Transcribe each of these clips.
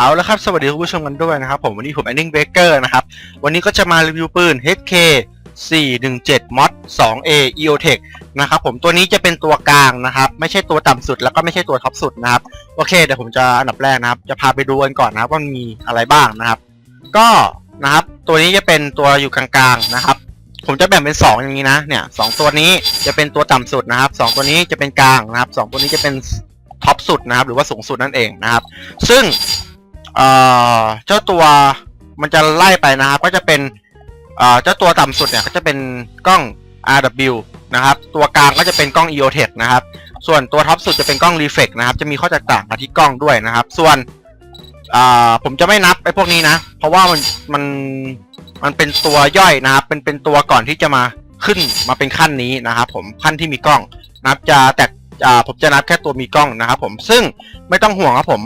เอาละครับ สวัสดีคุณผู้ชมกันด้วยนะครับ ผมวันนี้ผม Ending Breaker นะครับ วันนี้ก็จะมารีวิวปืน HK 417 Mod 2A EOTech นะครับผมตัวนี้จะเป็นตัวกลางนะครับ ไม่ใช่ตัวต่ำสุดแล้วก็ไม่ใช่ตัวท็อปสุดนะครับ โอเคเดี๋ยวผมจะอันดับแรกนะครับ จะพาไปดูกันก่อนนะครับว่ามีอะไรบ้างนะครับ ก็นะครับ ตัวนี้จะเป็นตัวอยู่กลางๆนะครับ ผมจะแบ่งเป็น 2 อย่างนี้นะเนี่ยสองตัวนี้จะเป็นตัวต่ำสุดนะครับสองตัวนี้จะเป็นกลางนะครับสองตัวนี้จะเป็นท็อปสุดนะครับ หรือว่าสูงสุดนั่นเองนะครับ ซึ่ง เจ้าตัวมันจะไล่ไปนะครับ ก็จะเป็นเจ้าตัวต่ำสุดเนี่ยก็จะเป็นกล้อง RW นะครับ ตัวกลางก็จะเป็นกล้อง EOTech นะครับ ส่วนตัวท็อปสุดจะเป็นกล้อง Reflex นะครับ จะมีข้อแตกต่างกับที่กล้องด้วยนะครับ ส่วนผมจะไม่นับไอ้พวกนี้นะ เพราะว่ามันมันมันเป็นตัวย่อยนะครับ เป็นเป็นตัวก่อนที่จะมาขึ้นมาเป็นขั้นนี้นะครับ ผมขั้นที่มีกล้องนับจะแตกอ่ผมจะนับแค่ตัวมีกล้องนะครับ ผมซึ่งไม่ต้องห่วงครับผม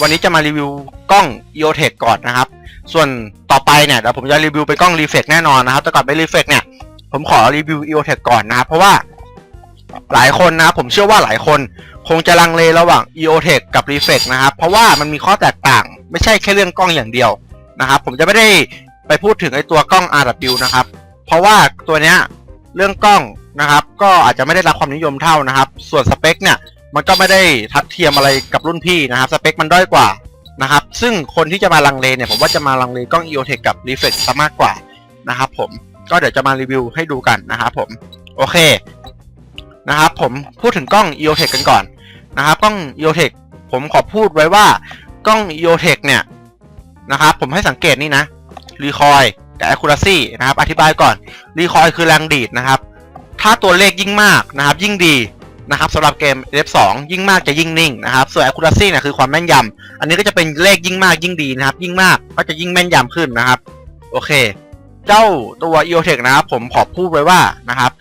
วันนี้จะมารีวิวกล้อง EOTech ก่อนนะครับ ส่วนต่อไปเนี่ยเดี๋ยวผมจะรีวิวเป็นกล้อง Reflex แน่นอนนะครับ แต่ก่อนไป Reflex เนี่ย ผมขอรีวิว EOTech ก่อนนะครับ เพราะว่าหลายคนนะผมเชื่อว่าหลายคนคงจะลังเลระหว่าง EOTech กับ Reflex นะครับ เพราะว่ามันมีข้อแตกต่าง ไม่ใช่แค่เรื่องกล้องอย่างเดียวนะครับ ผมจะไม่ได้ไปพูดถึงไอ้ตัวกล้อง RW นะครับ เพราะว่าตัวเนี้ยเรื่องกล้องนะครับ ก็อาจจะไม่ได้รับความนิยมเท่านะครับ ส่วนสเปคเนี่ย มันก็ไม่ได้ทัดเทียมอะไรกับรุ่นพี่นะครับ สเปคมันด้อยกว่านะครับ ซึ่งคนที่จะมาลังเลเนี่ยผมว่าจะมาลังเลกล้อง EOTech กับ Reflex ซะมากกว่านะครับผมก็เดี๋ยวจะมารีวิวให้ดูกันนะครับผมโอเคนะครับผมพูดถึงกล้อง EOTech กันก่อนนะครับ กล้อง EOTech ผมขอพูดไว้ว่ากล้อง EOTech เนี่ยนะครับผมให้สังเกตนี่นะรีคอยกับ accuracy นะครับ อธิบายก่อนรีคอยคือแรงดีดนะครับ ถ้าตัวเลขยิ่งมากนะครับ ยิ่งดี นะครับสำหรับเกม F2 ยิ่งมากจะยิ่งนิ่งนะครับ ส่วน accuracy เนี่ยคือความแม่นยำอันนี้ก็จะเป็นเลขยิ่งมากยิ่งดีนะครับ ยิ่งมากก็จะยิ่งแม่นยำขึ้นนะครับ โอเค เจ้าตัว EOTech นะครับผมขอพูดไว้ว่านะครับ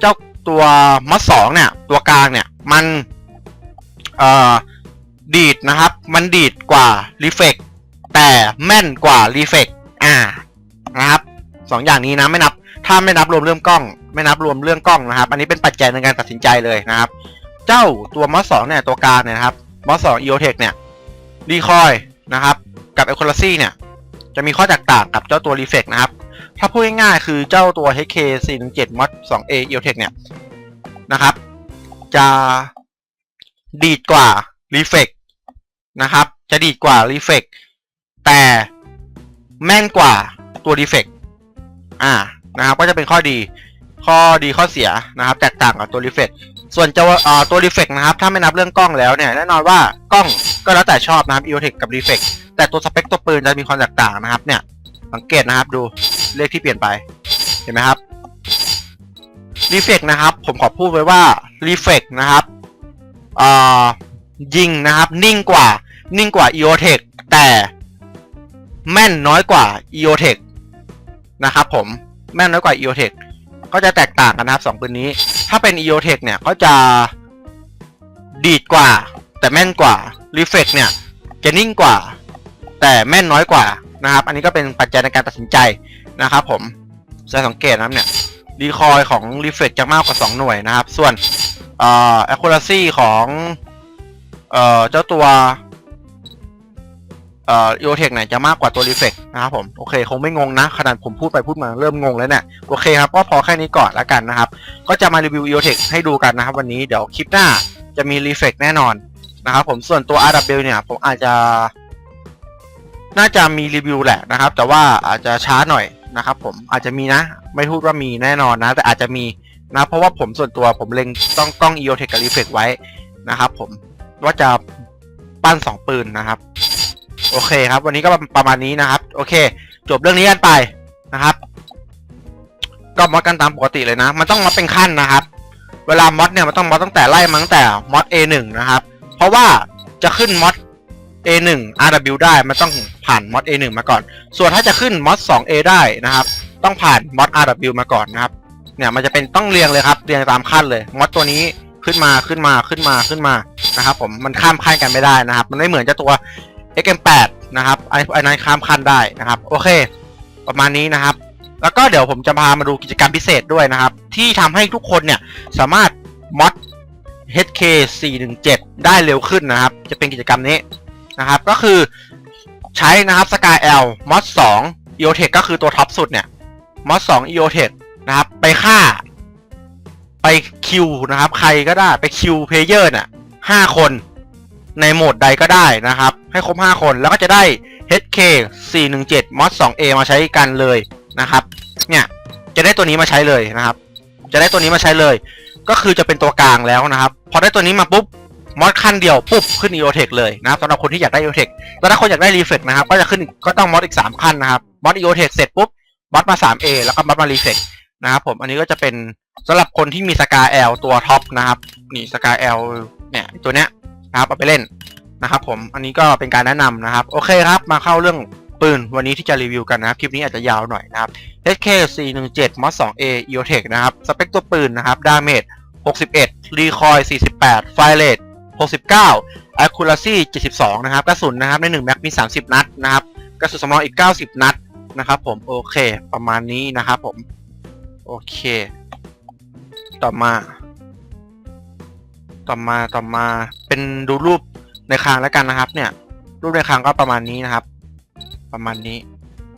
เจ้าตัวมัดสองเนี่ย ตัวกลางเนี่ย มันเอ่อดีดนะครับ มันดีดกว่า Reflex แต่แม่นกว่า Reflex อ่านะครับสองอย่างนี้นะไม่นับ ถ้าไม่นับรวมเรื่องกล้อง ไม่นับรวมเรื่องกล้องนะครับ อันนี้เป็นปัจจัยในการตัดสินใจเลยนะครับ เจ้าตัวมอสสองเนี่ยตัวกางเนี่ยนะครับมอสสอง EOTech เนี่ยรีคอยนะครับ กับ accuracy เนี่ย จะมีข้อแตกต่างกับเจ้าตัว Reflex นะครับ ถ้าพูดง่ายๆคือเจ้าตัว HK 417 Mod 2A EOTech เนี่ยนะครับ จะดีดกว่า Reflex นะครับ จะดีดกว่า Reflex แต่แม่นกว่าตัว Reflex อ่านะครับ ก็จะเป็นข้อดี ข้อดีข้อเสียนะครับ แตกต่างกับตัว Reflex ส่วนเจ้าเอ่อตัว Reflex นะครับ ถ้าไม่นับเรื่องกล้องแล้วเนี่ยแน่นอนว่ากล้องก็แล้วแต่ชอบนะครับ EOTech กับ Reflex แต่ตัวสเปคตัวปืนจะมีความแตกต่างนะครับ เนี่ยสังเกตนะครับดูเลขที่เปลี่ยนไปเห็นไหมครับ Reflex นะครับ ผมขอพูดไว้ว่า Reflex นะครับเอ่อยิงนะครับ นิ่งกว่านิ่งกว่า EOTech แต่แม่นน้อยกว่า EOTech นะครับผมแม่นน้อยกว่า EOTech ก็จะแตกต่างกันนะครับสองปืนนี้ ถ้าเป็น EOTech เนี่ยก็จะดีดกว่า แต่แม่นกว่า Reflex เนี่ยจะนิ่งกว่า แต่แม่นน้อยกว่านะครับ อันนี้ก็เป็นปัจจัยในการตัดสินใจนะครับผมจะสังเกตนะครับเนี่ยรีคอยของ Reflex จะมากกว่า 2 หน่วยนะครับ ส่วนเอ่อ accuracy ของเอ่อเจ้าตัว เอ่อ EOTech เนี่ยจะมากกว่าตัว Reflex นะครับผมโอเคคงไม่งงนะ ขนาดผมพูดไปพูดมาเริ่มงงแล้วเนี่ยโอเคครับก็พอแค่นี้ก่อนแล้วกันนะครับ ก็จะมารีวิว EOTech ให้ดูกันนะครับ วันนี้เดี๋ยวคลิปหน้าจะมี Reflex แน่นอนนะครับผมส่วนตัว RW เนี่ยผมอาจจะน่าจะมีรีวิวแหละนะครับ แต่ว่าอาจจะช้าหน่อยนะครับ ผมอาจจะมีนะ ไม่พูดว่ามีแน่นอนนะ แต่อาจจะมีนะเพราะว่าผมส่วนตัวผมเล็งต้องกล้อง EOTech กับ Reflex ไว้นะครับ ผมว่าจะปั้นสองปืนนะครับ โอเคครับ วันนี้ก็ประมาณนี้นะครับ โอเค จบเรื่องนี้กันไปนะครับ ก็มอดกันตามปกติเลยนะ มันต้องมอดเป็นขั้นนะครับ เวลามอดเนี่ยมันต้องมอดตั้งแต่ไล่มาตั้งแต่มอด A1 นะครับ เพราะว่าจะขึ้นมอด A1 RW ได้มันต้องผ่านมอด A1 มาก่อน ส่วนถ้าจะขึ้นมอด 2A ได้นะครับ ต้องผ่านมอด RW มาก่อนนะครับ เนี่ยมันจะเป็นต้องเรียงเลยครับเรียงตามขั้นเลยมอดตัวนี้ขึ้นมาขึ้นมาขึ้นมาขึ้นมานะครับ ผมมันข้ามขั้นกันไม่ได้นะครับ มันไม่เหมือนเจ้าตัว XM8 นะครับไอ้ไอ้นั้นข้ามขั้นได้นะครับ โอเค ประมาณนี้นะครับ แล้วก็เดี๋ยวผมจะพามาดูกิจกรรมพิเศษด้วยนะครับ ที่ทำให้ทุกคนเนี่ยสามารถมอด HK 417ได้เร็วขึ้นนะครับ จะเป็นกิจกรรมนี้นะครับ ก็คือใช้นะครับ Sky L Mod 2 EOTech ก็คือตัวท็อปสุดเนี่ย Mod 2 EOTech นะครับ ไปฆ่า ไปคิวนะครับ ใครก็ได้ไปคิวเพลเยอร์น่ะห้าคน ในโหมดใดก็ได้นะครับ ให้ครบ 5 คนแล้วก็จะได้ HK 417 Mod 2A มาใช้กันเลยนะครับ เนี่ยจะได้ตัวนี้มาใช้เลยนะครับ จะได้ตัวนี้มาใช้เลย ก็คือจะเป็นตัวกลางแล้วนะครับ พอได้ตัวนี้มาปุ๊บมอดขั้นเดียวปุ๊บขึ้น EOTech เลยนะครับสำหรับคนที่อยากได้ EOTech แล้วถ้าคนอยากได้ Reflect นะครับ ก็จะขึ้นก็ต้องมอดอีก 3 ขั้นนะครับมอด EOTech เสร็จปุ๊บมอดมา 3A แล้วก็มอดมา Reflect นะครับผมอันนี้ก็จะเป็นสำหรับคนที่มีสกา L ตัวท็อปนะครับ นี่สกา L เนี่ยตัวเนี้ย นะครับเอาไปเล่นนะครับผมอันนี้ก็เป็นการแนะนำนะครับ โอเคครับ มาเข้าเรื่องปืนวันนี้ที่จะรีวิวกันนะครับ คลิปนี้อาจจะยาวหน่อยนะครับ HK 417 Mod 2A EOTech นะครับ สเปคตัวปืนนะครับดาเมจ61 รีคอย 48 ไฟเรท69 accuracy 72 นะครับ กระสุนนะครับ ใน 1 แม็กมี 30 นัดนะครับ กระสุนสำรองอีก 90 นัดนะครับผม โอเค ประมาณนี้นะครับผม โอเค ต่อมา ต่อมาต่อมาเป็นดูรูปในคางแล้วกันนะครับ เนี่ย รูปในคางก็ประมาณนี้นะครับ ประมาณนี้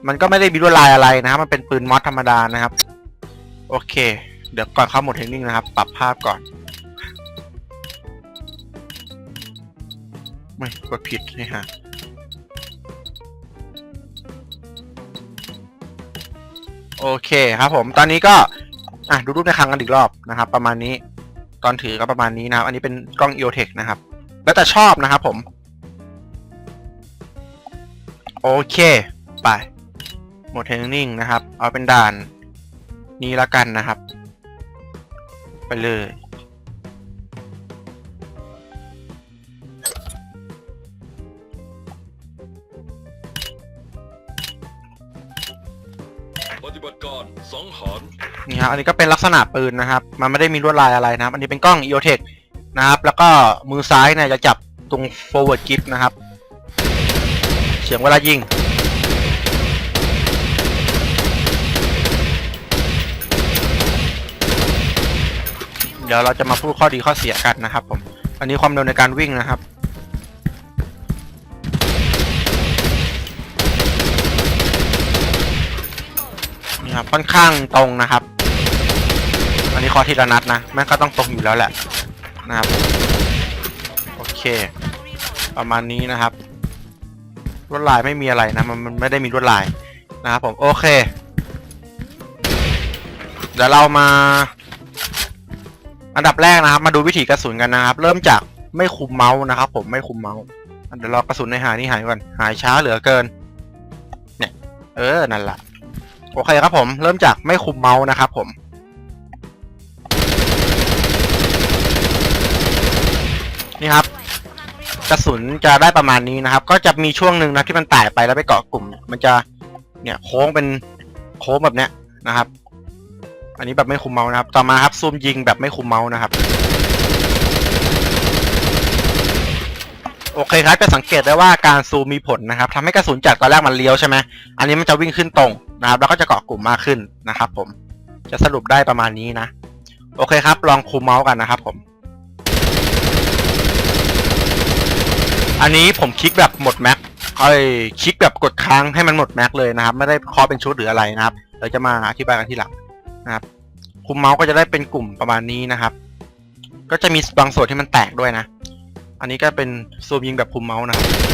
มันก็ไม่ได้มีลวดลายอะไรนะครับมันเป็นปืนมอสธรรมดานะครับ โอเค เดี๋ยวก่อนเข้าหมดเทรนนิ่งนะครับ ปรับภาพก่อนไม่กดผิดนี่ฮะโอเคครับผมตอนนี้ก็อะดูรูปในครั้งกันอีกรอบนะครับ ประมาณนี้ ตอนถือก็ประมาณนี้นะครับ อันนี้เป็นกล้อง EOTech นะครับ แล้วแต่ชอบนะครับผม โอเค ไป โหมดเทรนนิ่งนะครับ เอาเป็นด่านนี้ละกันนะครับ ไปเลย ปฏิบัติการสังหารนี่ครับอันนี้ก็เป็นลักษณะปืนนะครับ มันไม่ได้มีลวดลายอะไรนะครับ อันนี้เป็นกล้อง EOTech นะครับ แล้วก็มือซ้ายเนี่ยจะจับตรง forward grip นะครับ เสียงเวลายิง เดี๋ยวเราจะมาพูดข้อดีข้อเสียกันนะครับผม อันนี้ความเร็วในการวิ่งนะครับ ครับ ค่อนข้างตรงนะครับ อันนี้ขอทีละนัดนะแม่งก็ต้องตรงอยู่แล้วแหละนะครับ โอเค ประมาณนี้นะครับลวดลายไม่มีอะไรนะมันมันไม่ได้มีลวดลายนะครับผมโอเค เดี๋ยวเรามา อันดับแรกนะครับ มาดูวิธีกระสุนกันนะครับ เริ่มจากไม่คุมเมาส์นะครับ ผมไม่คุมเมาส์เดี๋ยวรากระสุนในหายนี่หายก่อนหายช้าเหลือเกิน เนี่ย เออนั่นแหละ โอเคครับผม เริ่มจากไม่คุมเมาส์นะครับผม นี่ครับ กระสุนจะได้ประมาณนี้นะครับ ก็จะมีช่วงหนึ่งนะที่มันแตกไปแล้วไปเกาะกลุ่ม มันจะเนี่ยโค้งเป็นโค้งแบบเนี้ยนะครับ อันนี้แบบไม่คุมเมาส์นะครับ ต่อมาครับซูมยิงแบบไม่คุมเมาส์นะครับโอเคครับจะสังเกตได้ว่าการซูมมีผลนะครับทำให้กระสุนจากตอนแรกมันเลี้ยวใช่ไหมอันนี้มันจะวิ่งขึ้นตรง นะครับแล้วก็จะเกาะกลุ่มมากขึ้นนะครับ ผมจะสรุปได้ประมาณนี้นะ โอเคครับ ลองคุมเมาส์กันนะครับ ผม อันนี้ผมคลิกแบบหมดแม็กเอ้ยคลิกแบบกดค้างให้มันหมดแม็กเลยนะครับ ไม่ได้คอเป็นชุดหรืออะไรนะครับเราจะมาอธิบายกันทีหลังนะครับคุมเมาส์ก็จะได้เป็นกลุ่มประมาณนี้นะครับ ก็จะมีบางส่วนที่มันแตกด้วยนะ อันนี้ก็เป็นซูมยิงแบบคุมเมาส์นะครับ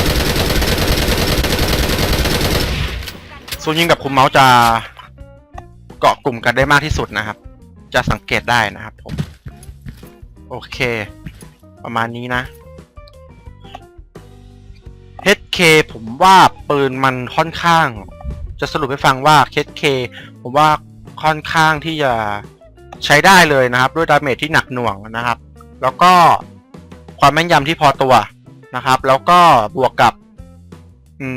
ซูมยิงแบบคุมเมาส์จะเกาะกลุ่มกันได้มากที่สุดนะครับ จะสังเกตได้นะครับผม โอเค ประมาณนี้นะ HK ผมว่าปืนมันค่อนข้าง จะสรุปให้ฟังว่า HK ผมว่าค่อนข้างที่จะใช้ได้เลยนะครับ ด้วยดาเมจที่หนักหน่วงนะครับ แล้วก็ความแม่นยำที่พอตัวนะครับ แล้วก็บวกกับ อื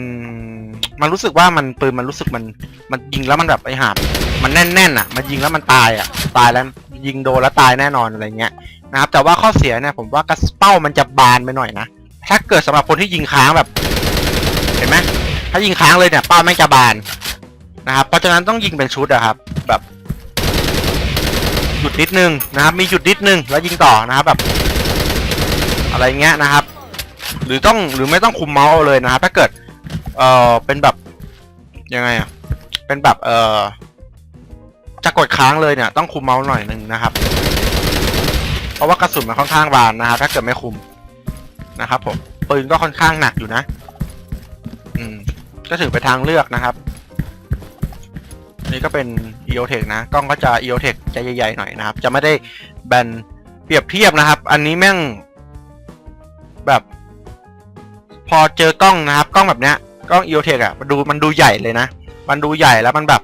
ม มันรู้สึกว่ามันปืนมันรู้สึกมัน มันยิงแล้วมันแบบไอ้หามมันแน่นๆอะ มันยิงแล้วมันตายอะ ตายแล้วยิงโดนแล้วตายแน่นอนอะไรเงี้ยนะครับ แต่ว่าข้อเสียเนี่ยผมว่ากระเป้ามันจะบานไปหน่อยนะ ถ้าเกิดสำหรับคนที่ยิงค้างแบบ เห็นไหมถ้ายิงค้างเลยเนี่ยเป้าไม่จะบานนะครับ เพราะฉะนั้นต้องยิงเป็นชุดอะครับ แบบหยุดนิดนึงนะครับ มีหยุดนิดนึงแล้วยิงต่อนะครับแบบ อะไรเงี้ยนะครับ หรือต้องหรือไม่ต้องคุมเมาส์เลยนะครับ ถ้าเกิด เออเป็นแบบยังไงอะเป็นแบบเออจะกดค้างเลยเนี่ย ต้องคุมเมาส์หน่อยหนึ่งนะครับ เพราะว่ากระสุนมันค่อนข้างบานนะครับถ้าเกิดไม่คุมนะครับผมปืนก็ค่อนข้างหนักอยู่นะ อืม ก็ถือเป็นทางเลือกนะครับนี่ก็เป็น EOTech นะ กล้องก็จะ EOTech จะใหญ่ๆหน่อยนะครับ จะไม่ได้แบนเปรียบเทียบนะครับ อันนี้แม่งแบบ พอเจอกล้องนะครับ กล้องแบบเนี้ย กล้อง EOTech อะมันดูมันดูใหญ่เลยนะ มันดูใหญ่แล้วมันแบบ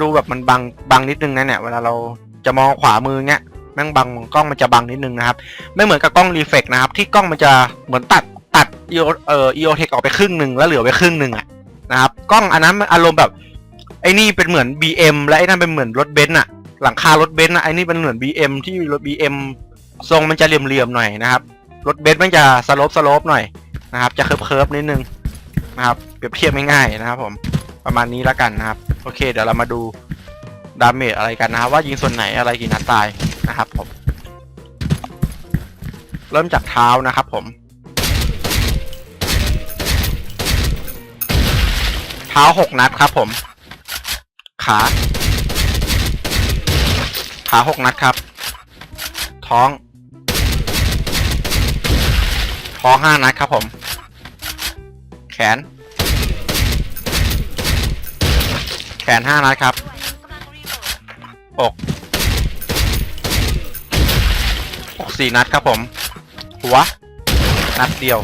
ดูแบบมันบังบังนิดนึงนะเนี่ยเวลาเราจะมองขวามือเงี้ยแม่งบังกล้องมันจะบังนิดนึงนะครับ ไม่เหมือนกับกล้องรีเฟกนะครับ ที่กล้องมันจะเหมือนตัดตัด EO เอ่อ EOTech ออกไปครึ่งหนึ่งแล้วเหลือไว้ครึ่งหนึ่งอะนะครับกล้องอันนั้นมันอารมณ์แบบไอ้นี่เป็นเหมือน BM และไอ้นั่นเป็นเหมือนรถเบนซ์อะหลังคารถเบนซ์อะไอ้นี่เป็นเหมือน BM ที่รถ BM ทรงมันจะเหลี่ยมๆหน่อยนะครับรถเบนซ์มันจะสโลปสโลปหน่อยนะครับ จะเคิร์ฟเคิร์ฟนิดนึง นะครับเปรียบเทียบง่ายๆนะครับ ผมประมาณนี้แล้วกันนะครับ โอเค เดี๋ยวเรามาดูดาเมจอะไรกันนะครับ ว่ายิงส่วนไหนอะไรกี่นัดตายนะครับ ผม เริ่มจากเท้านะครับ ผม เท้าหกนัดครับ ผม ขาขาหกนัดครับ ท้อง ท้องห้านัดครับผม แขน แขนห้านัดครับอกอกสี่นัดครับผม หัว นัดเดียว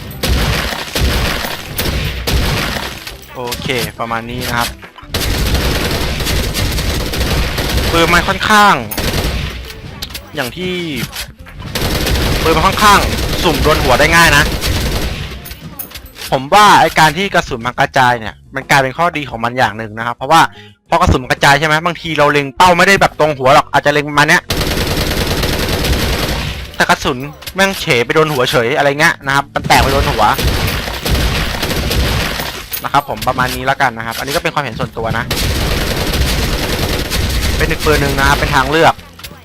โอเค ประมาณนี้นะครับปืนมันค่อนข้าง อย่างที่ปืนมันค่อนข้าง สุ่มโดนหัวได้ง่ายนะ ผมว่าไอการที่กระสุนมันกระจายเนี่ยมันกลายเป็นข้อดีของมันอย่างหนึ่งนะครับ เพราะว่าพอกระสุนมันกระจายใช่ไหมบางทีเราเล็งเป้าไม่ได้แบบตรงหัวหรอกอาจจะเล็งประมาณเนี้ยแต่กระสุนแม่งเฉไปโดนหัวเฉยอะไรเงี้ยนะครับ มันแตกไปโดนหัวนะครับ ผมประมาณนี้แล้วกันนะครับ อันนี้ก็เป็นความเห็นส่วนตัวนะ เป็นอีกปืนหนึ่งนะครับเป็นทางเลือก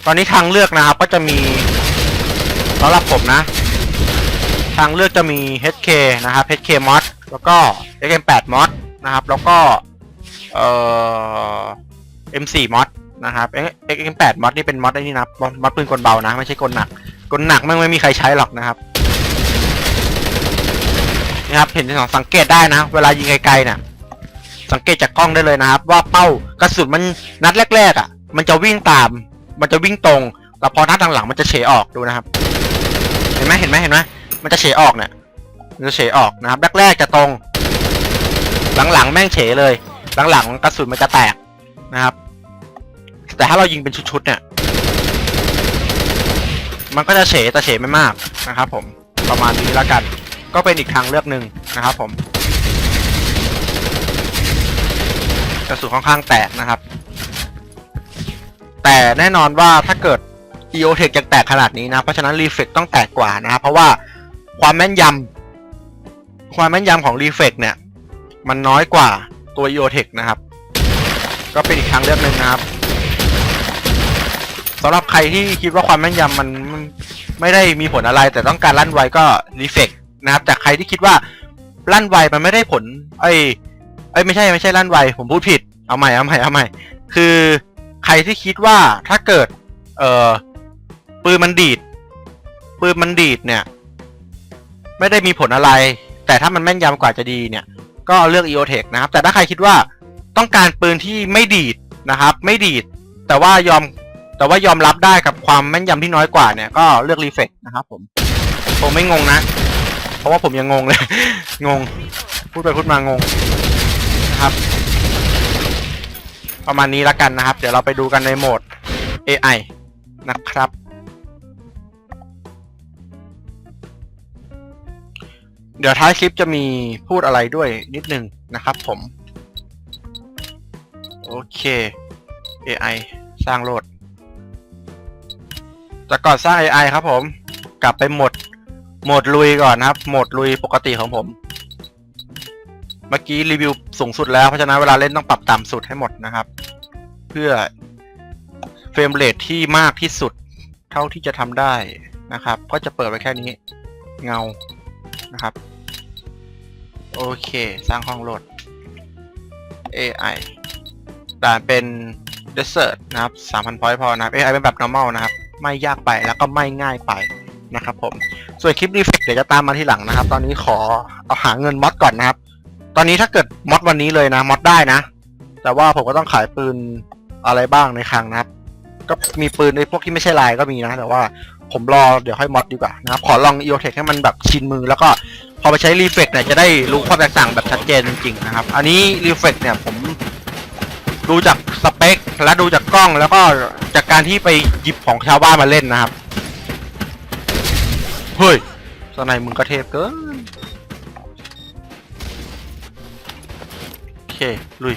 ตอนนี้ทางเลือกนะครับก็จะมีสำหรับผมนะ ทางเลือกจะมี HK นะครับ HK mod แล้วก็ XM8 mod นะครับ แล้วก็เอ่อ M4 mod นะครับ XM8 mod นี่เป็นมอดไอ้นี่นะมอดปืนกลเบานะ ไม่ใช่กลหนักกลหนักแม่ไม่มีใครใช้หรอกนะครับนี่ครับเห็นสังเกตได้นะ เวลายิงไกลๆเนี่ยสังเกตจากกล้องได้เลยนะครับ ว่าเป้ากระสุนมันนัดแรกๆอะ มันจะวิ่งตาม มันจะวิ่งตรงแต่พอนัดหลังๆมันจะเฉออกดูนะครับ เห็นไหมเห็นไหมเห็นไหม มันจะเฉออกเนี่ยมันจะเฉออกนะครับแรกๆจะตรง หลังๆแม่งเฉเลย หลังๆกระสุนมันจะแตกนะครับ แต่ถ้าเรายิงเป็นชุดๆเนี่ย มันก็จะเฉแต่เฉไม่มากนะครับ ผมประมาณนี้แล้วกัน ก็เป็นอีกทางเลือกหนึ่งนะครับ ผมกระสุนค่อนข้างแตกนะครับ แต่แน่นอนว่าถ้าเกิด EOTech ยังแตกขนาดนี้นะ เพราะฉะนั้น Reflex ต้องแตกกว่านะครับ เพราะว่า ความแม่นยำความแม่นยำของ Reflex เนี่ย มันน้อยกว่าตัว e o t e c นะครับ ก็เป็นอีกทางเลือกหนึ่งนะครับสำหรับใครที่คิดว่าความแม่นยำมันไม่ได้มีผลอะไร แต่ต้องการลั่นไวก็ Reflex นะครับจากใครที่คิดว่าลั่นไวมันไม่ได้ผลเอ้ยเอ้ยไม่ใช่ไม่ใช่ลั่นไวผมพูดผิดเอาใหม่เอาใหม่เอาใหม่คือใครที่คิดว่าถ้าเกิด เอ่อปืนมันดีดปืนมันดีดเนี่ย ไม่ได้มีผลอะไร แต่ถ้ามันแม่นยำกว่าจะดีเนี่ย ก็เลือก EOTech นะครับ แต่ถ้าใครคิดว่าต้องการปืนที่ไม่ดีดนะครับ ไม่ดีด แต่ว่ายอมแต่ว่ายอมรับได้กับความแม่นยำที่น้อยกว่าเนี่ยก็เลือก Reflex นะครับผมผมไม่งงนะ เพราะว่าผมยังงงเลย งง พูดไปพูดมางงนะครับ ประมาณนี้ล้วกันนะครับ เดี๋ยวเราไปดูกันในโหมด AI นะครับ เดี๋ยวท้ายคลิปจะมีพูดอะไรด้วยนิดนึงนะครับผม โอเค AI สร้างโหลดแต่ก่อนสร้าง AI ครับผม กลับไปหมดหมดลุยก่อนนะครับ หมดลุยปกติของผม เมื่อกี้รีวิวสูงสุดแล้ว เพราะฉะนั้นเวลาเล่นต้องปรับต่ำสุดให้หมดนะครับ เพื่อเฟรมเรทที่มากที่สุดเท่าที่จะทำได้นะครับ ก็จะเปิดไว้แค่นี้เงานะครับ โอเค สร้างห้องโหลด AI ด่านเป็น Desert นะครับ 3,000พอยต์พอนะครับ AI เป็นแบบ normal นะครับ ไม่ยากไปแล้วก็ไม่ง่ายไปนะครับผม ส่วนคลิป Reflect เดี๋ยวจะตามมาที่หลังนะครับ ตอนนี้ขอเอาหาเงินมอดก่อนนะครับ ตอนนี้ถ้าเกิดมอดวันนี้เลยนะมอดได้นะ แต่ว่าผมก็ต้องขายปืนอะไรบ้างในครั้งนะครับ ก็มีปืนในพวกที่ไม่ใช่ลายก็มีนะ แต่ว่า ผมรอเดี๋ยวค่อยมอดดีกว่านะครับ ขอลอง EOTech ให้มันแบบชินมือ แล้วก็พอไปใช้ r e f l e x เนี่ยจะได้รู้ความแตกต่างแบบชัดเจนจริงๆนะครับ อันนี้ r e f l e x เนี่ยผมดูจากสเปค และดูจากกล้องแล้วก็จากการที่ไปหยิบของชาวบ้านมาเล่นนะครับ เฮ้ยสไนมึงก็เทพเกินโอเคลุย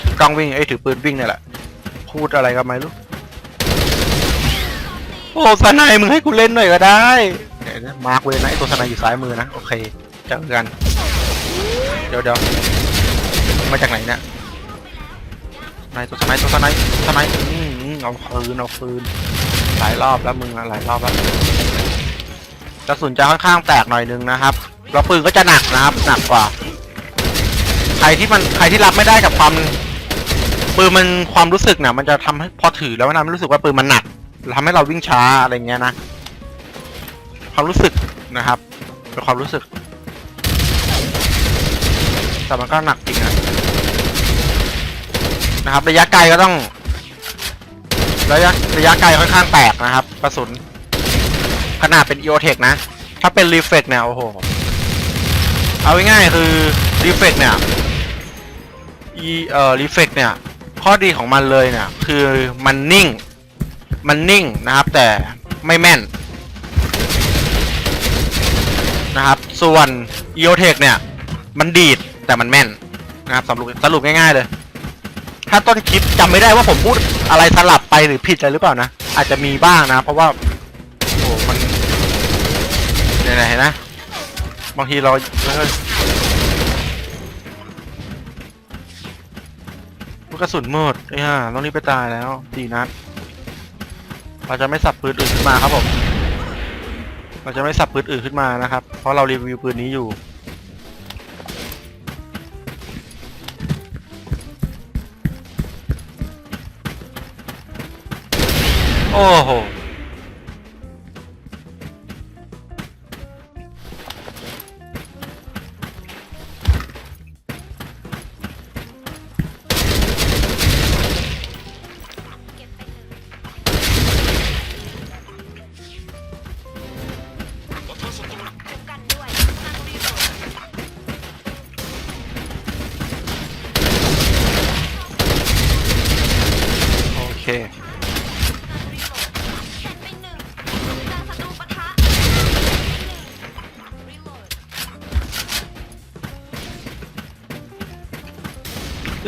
ถือกล้องวิ่งเอ้ถือปืนวิ่งเนี่ยแหละพูดอะไรกันไหมลูก อ้สไนมึงให้กูเล่นหน่อยก็ได้เดี๋ยวนะมาร์กไว้นะไอตัวสไนอยู่ซ้ายมือนะ โอเคเจอกัน เดี๋ยวเดี๋ยวมาจากไหนเนี่ยสไนตัวสไนตัวสไนสนอืมอืมเอาฟืนเอาฟืนหลายรอบแล้วมึงอะหลายรอบแล้วกระสุนจะค่อนข้างแตกหน่อยนึงนะครับแล้วปืนก็จะหนักนะครับหนักกว่า ใครที่มันใครที่รับไม่ได้กับความปืนมันความรู้สึกเนี่ยมันจะทำให้พอถือแล้วมันทำให้รู้สึกว่าปืนมันหนัก ทำให้เราวิ่งช้าอะไรเงี้ยนะ ความรู้สึกนะครับเป็นความรู้สึก แต่มันก็หนักจริงนะนะครับ ระยะไกลก็ต้อง ระยะระยะไกลค่อนข้างแตกนะครับกระสุนขนาดเป็น EOTech นะ ถ้าเป็น Reflex เนี่ยโอ้โห เอาง่ายๆคือ Reflex เนี่ย E เอ่อ Reflex เนี่ย ข้อดีของมันเลยเนี่ย คือมันนิ่ง มันนิ่งนะครับ แต่ไม่แม่นนะครับ ส่วน EOTech เนี่ย มันดีดแต่มันแม่นนะครับสรุปสรุปง่ายๆเลย ถ้าต้นคลิปจำไม่ได้ว่าผมพูดอะไรสลับไปหรือผิดอะไรหรือเปล่านะ อาจจะมีบ้างนะ เพราะว่าโอ้มันเนี่ยนะเห็นะบางทีเราเฮ้ยลูกกระสุนหมดไอ้ห่าต้องรีบไปตายแล้วสี่นัด เราจะไม่สับปืนอื่นขึ้นมาครับผม เราจะไม่สับปืนอื่นขึ้นมานะครับ เพราะเรารีวิวปืนนี้อยู่โอ้โห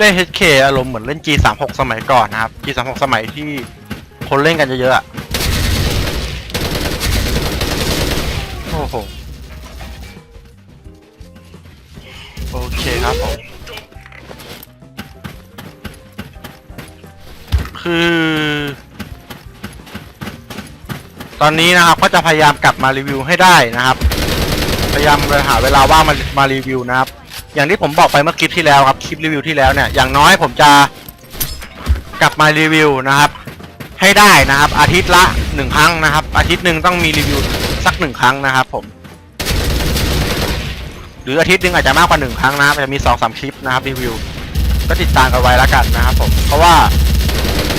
เล่น HK อารมณ์เหมือนเล่น G36 สมัยก่อนนะครับ G36 สมัยที่คนเล่นกันเยอะๆอะโอ้โห โอเคครับผม คือ ตอนนี้นะครับก็จะพยายามกลับมารีวิวให้ได้นะครับ พยายามหาเวลาว่างมามารีวิวนะครับ อย่างที่ผมบอกไปเมื่อคลิปที่แล้วครับคลิปรีวิวที่แล้วเนี่ยอย่างน้อยผมจะกลับมารีวิวนะครับให้ได้นะครับ อาทิตย์ละหนึ่งครั้งนะครับ อาทิตย์หนึ่งต้องมีรีวิวสักหนึ่งครั้งนะครับ ผม หรืออาทิตย์หนึ่งอาจจะมากกว่าหนึ่งครั้งนะครับอาจจะมีสองสามคลิปนะครับรีวิว ก็ติดตามกันไว้แล้วกันนะครับ ผมเพราะว่า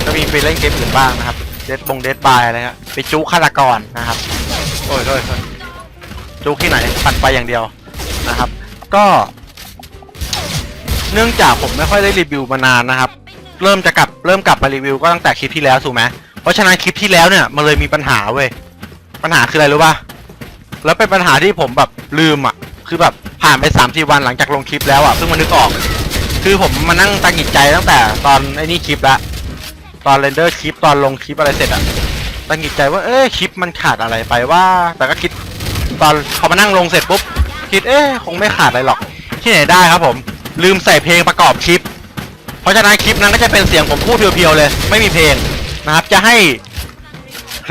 ก็มีไปเล่นเกมอื่นบ้างนะครับเดดบงเดดบายอะไรครับไปจุฆาตกรนะครับโอ้ยโอ้ยโอ้ยจุที่ไหนปั่นไปอย่างเดียวนะครับ ก็ เนื่องจากผมไม่ค่อยได้รีวิวมานานนะครับ เริ่มจะกลับเริ่มกลับมารีวิวก็ตั้งแต่คลิปที่แล้วถูกไหมเพราะฉะนั้นคลิปที่แล้วเนี่ยมันเลยมีปัญหาเว้ยปัญหาคืออะไรรู้ป่ะแล้วเป็นปัญหาที่ผมแบบลืมอะ คือแบบผ่านไปสามสี่วันหลังจากลงคลิปแล้วอะเพิ่งมานึกออก คือผมมานั่งตังหิดใจตั้งแต่ตอนไอ้นี่คลิปละตอนเรนเดอร์คลิปตอนลงคลิปอะไรเสร็จอะตังหิดใจว่าเอ้คลิปมันขาดอะไรไปว่าแต่ก็คิดตอนเขามานั่งลงเสร็จปุ๊บคิดเอ๊ะคงไม่ขาดอะไรหรอกที่ไหนได้ครับผม ลืมใส่เพลงประกอบคลิป เพราะฉะนั้นคลิปนั้นก็จะเป็นเสียงผมพูดเพียวๆเลย ไม่มีเพลงนะครับ จะให้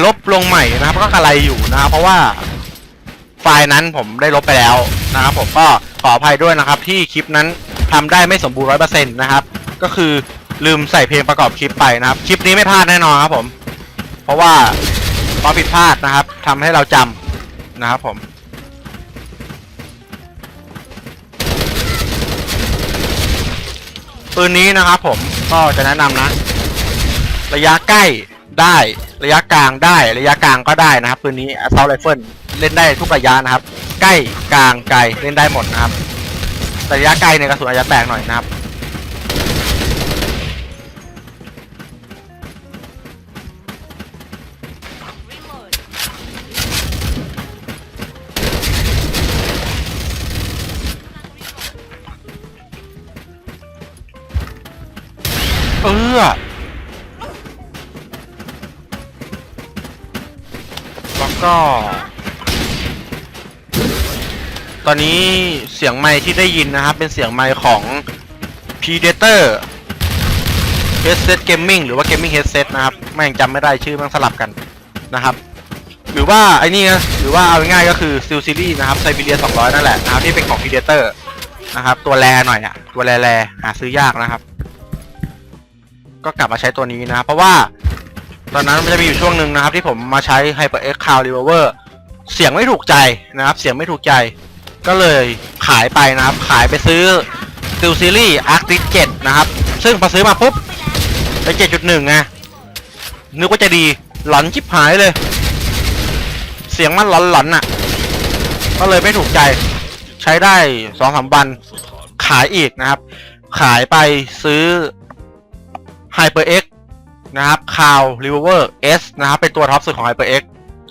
ลบลงใหม่นะครับก็กระไรอยู่นะครับ เพราะว่าไฟล์นั้นผมได้ลบไปแล้วนะครับ ผมก็ขออภัยด้วยนะครับ ที่คลิปนั้นทำได้ไม่สมบูรณ์ร้อยเปอร์เซ็นต์นะครับ ก็คือลืมใส่เพลงประกอบคลิปไปนะครับ คลิปนี้ไม่พลาดแน่นอนครับผม เพราะว่าความผิดพลาดนะครับทำให้เราจำนะครับผม ปืนนี้นะครับผมก็จะแนะนำนะ ระยะใกล้ได้ระยะกลางได้ระยะกลางก็ได้นะครับปืนนี้ assault rifle เล่นได้ทุกระยะนะครับ ใกล้กลางไกลเล่นได้หมดนะครับแต่ระยะไกลเนี่ยกระสุนอาจจะแตกหน่อยนะครับ เออแล้วก็ ตอนนี้เสียงไมค์ที่ได้ยินนะครับ เป็นเสียงไมค์ของ Predator Headset Gaming หรือว่า Gaming Headset นะครับ แม่งจำไม่ได้ชื่อม่งสลับกันนะครับ หรือว่าไอ้นี่นะหรือว่าเอาง่ายก็คือ Steel Series นะครับ Siberia 200 นั่นแหละนะครับที่เป็นของ Predator นะครับ ตัวแรหน่อยอะ ตัวแรแรหาซื้อยากนะครับ ก็กลับมาใช้ตัวนี้นะครับเพราะว่าตอนนั้นมันจะมีอยู่ช่วงหนึ่งนะครับ ที่ผมมาใช้ HyperX Cloud Revolver เสียงไม่ถูกใจนะครับ เสียงไม่ถูกใจ ก็เลยขายไปนะครับ ขายไปซื้อ Steel Series Arctic 7 นะครับ ซึ่งพอซื้อมาปุ๊บไป7.1ไงนึกว่าจะดีหลอนชิบหายเลย เสียงมันหลอนๆน่ะ ก็เลยไม่ถูกใจ ใช้ได้สองสามวันขายอีกนะครับ ขายไปซื้อ HyperX นะครับ c o w Revolver S นะครับ เป็นตัวท็อปสุดของ HyperX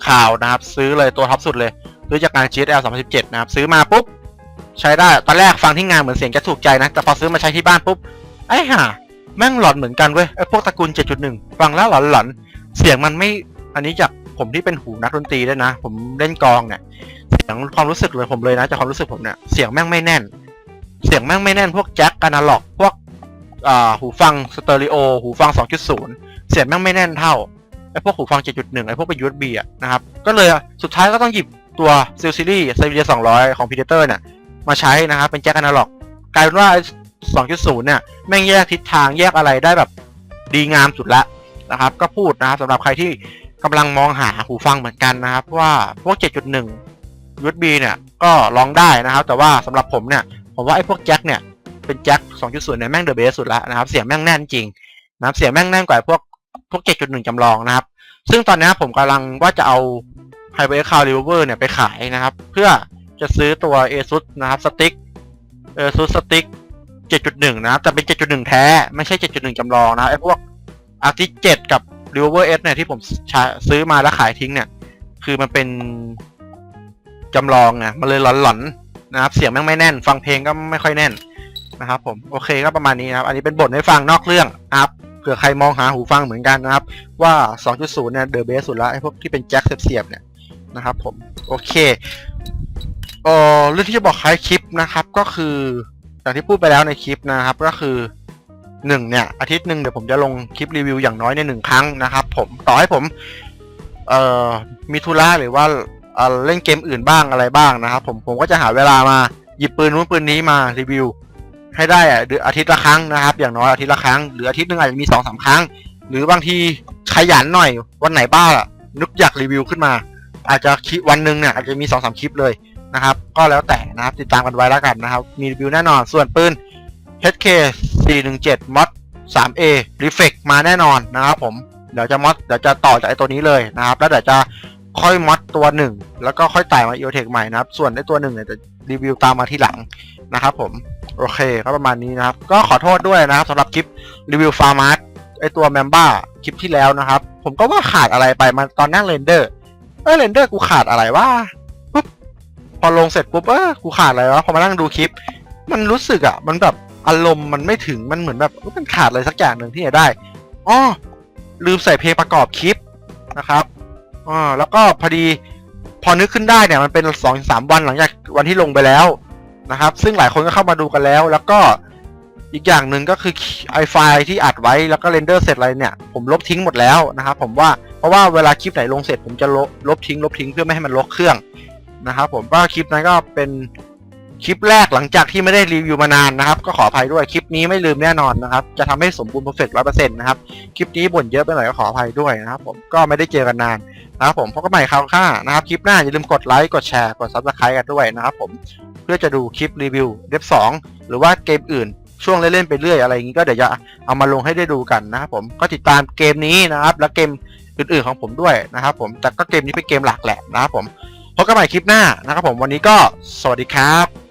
c o w นะครับ ซื้อเลยตัวท็อปสุดเลยซื้อจากงาน GSL 2017 นะครับ ซื้อมาปุ๊บ ใช้ได้ ตอนแรกฟังที่งานเหมือนเสียงจะถูกใจนะ แต่พอซื้อมาใช้ที่บ้านปุ๊บ ไอ้ห่าแม่งหลอนเหมือนกันเว้ย ไอ้พวกตระกูล 7.1 ฟังแล้วหลอนหลอนเสียงมันไม่ อันนี้จากผมที่เป็นหูนักดนตรีด้วยนะ ผมเล่นกลองเนี่ย เสียงความรู้สึกเลยผมเลยนะจากความรู้สึกผมเนี่ย เสียงแม่งไม่แน่น เสียงแม่งไม่แน่นพวกแจ็คอนาล็อก พวก อ่าหูฟังสเตอริโอหูฟัง 2.0 เสียงแม่งไม่แน่นเท่าไอ้พวกหูฟัง 7.1 ไอ้พวกเป็น USB อะนะครับ ก็เลยสุดท้ายก็ต้องหยิบตัว s e l Series s i b e r i a 200 ของ Predator เนี่ยมาใช้นะครับ เป็นแจ็คอนาล็อกกลายเป็นว่าไอ้2.0 เนี่ย แม่งแยกทิศทางแยกอะไรได้แบบดีงามสุดละนะครับ ก็พูดนะครับสำหรับใครที่กำลังมองหาหูฟังเหมือนกันนะครับ ว่าพวก 7.1 USB เนี่ยก็ลองได้นะครับ แต่ว่าสำหรับผมเนี่ยผมว่าไอ้พวกแจ็คเนี่ย เป็นแจ็ค2.0เนี่ยแม่งเดอะเบสสุดแล้วนะครับ เสียงแม่งแน่นจริงนะครับ เสียงแม่งแน่นกว่าพวกพวก 7.1 จำลองนะครับ ซึ่งตอนนี้ผมกำลังว่าจะเอา Hyper Cloud r e v e r เนี่ยไปขายนะครับ เพื่อจะซื้อตัว ASUS นะครับสติ๊ก ASUS สติ๊ก7.1 นะครับ แต่เป็น 7.1 แท้ ไม่ใช่ 7.1 จำลองนะไอ้พวก Arctic 7กับ Revolver S เนี่ยที่ผมซื้อมาแล้วขายทิ้งเนี่ย คือมันเป็นจำลองไงมันเลยหลอนๆนะครับ เสียงแม่งไม่แน่น ฟังเพลงก็ไม่ค่อยแน่น นะครับผมโอเคก็ประมาณนี้นะครับ อันนี้เป็นบทให้ฟังนอกเรื่องครับเผื่อใครมองหาหูฟังเหมือนกันนะครับ ว่า 2.0 เนี่ยเดอะเบสสุดละไอ้พวกที่เป็นแจ็คเสียบเนี่ยนะครับผมโอเคเอ่อเรื่องที่จะบอกคล้ายคลิปนะครับ ก็คืออย่างที่พูดไปแล้วในคลิปนะครับ ก็คือหนึ่งเนี่ยอาทิตย์หนึ่งเดี๋ยวผมจะลงคลิปรีวิวอย่างน้อยในหนึ่งครั้งนะครับ ผมต่อให้ผมเอ่อมีธุระหรือว่าเล่นเกมอื่นบ้างอะไรบ้างนะครับ ผมผมก็จะหาเวลามาหยิบปืนนู้นปืนนี้มารีวิว ให้ได้อะเดือนอาทิตย์ละครั้งนะครับ อย่างน้อยอาทิตย์ละครั้งหรืออาทิตย์หนึงอาจจะมีสองสามครั้ง หรือบางทีขยันหน่อยวันไหนบ้าอะนึกอยากรีวิวขึ้นมา อาจจะคลิปวันหนึ่งเนี่ยอาจจะมีสองสามคลิปเลยนะครับ ก็แล้วแต่นะครับติดตามกันไว้แล้วกันนะครับ มีรีวิวแน่นอนส่วนปืน HK 417 mod 3A Reflect มาแน่นอนนะครับผมเดี๋ยวจะมอดเดี๋ยวจะต่อจากไอตัวนี้เลยนะครับ แล้วเดี๋ยวจะค่อยมอดตัวหนึ่งแล้วก็ค่อยไต่มา EOTech ใหม่นะครับ ส่วนไอตัวหนึ่งเนี่ยจะรีวิวตามมาทีหลังนะครับผม โอเคก็ประมาณนี้นะครับ ก็ขอโทษด้วยนะครับสำหรับคลิปรีวิวฟาร์มาร์ไอตัวแมมบ้าคลิปที่แล้วนะครับ ผมก็ว่าขาดอะไรไปมาตอนนั่งเรนเดอร์เออเรนเดอร์กูขาดอะไรวะปุ๊บพอลงเสร็จปุ๊บเออกูขาดอะไรวะพอมานั่งดูคลิป มันรู้สึกอะมันแบบอารมณ์มันไม่ถึงมันเหมือนแบบมันขาดอะไรสักอย่างหนึ่งที่จะได้อ๋อลืมใส่เพลงประกอบคลิปนะครับอ๋อแล้วก็พอดีพอนึกขึ้นได้เนี่ยมันเป็นสองสามวันหลังจากวันที่ลงไปแล้ว นะครับ ซึ่งหลายคนก็เข้ามาดูกันแล้ว แล้วก็อีกอย่างหนึ่งก็คือไอไฟล์ที่อัดไว้แล้วก็เรนเดอร์เสร็จอะไรเนี่ย ผมลบทิ้งหมดแล้วนะครับ ผมว่าเพราะว่าเวลาคลิปไหนลงเสร็จผมจะลบลบทิ้งลบทิ้งเพื่อไม่ให้มันลกเครื่องนะครับผมว่าคลิปนั้นก็เป็น คลิปแรกหลังจากที่ไม่ได้รีวิวมานานนะครับ ก็ขออภัยด้วยคลิปนี้ไม่ลืมแน่นอนนะครับ จะทำให้สมบูรณ์เพอร์เฟกต์ร้อยเปอร์เซ็นต์นะครับ คลิปนี้บ่นเยอะไปหน่อยก็ขออภัยด้วยนะครับ ผมก็ไม่ได้เจอกันนานนะครับผมพบกันใหม่คราวหน้านะครับ คลิปหน้าอย่าลืมกดไลค์กดแชร์กดซับสไครต์กันด้วยนะครับผมเพื่อจะดูคลิปรีวิวเดฟสองหรือว่าเกมอื่นช่วงเล่นๆไปเรื่อยอะไรอย่างนี้ก็เดี๋ยวจะเอามาลงให้ได้ดูกันนะครับผมก็ติดตามเกมนี้นะครับ และเกมอื่นๆของผมด้วยนะครับ ผมแต่ก็เกมนี้เป็นเกมหลักแหละนะครับผมพบกันใหม่คลิปหน้านะครับผมวันนี้ก็สวัสดีครับ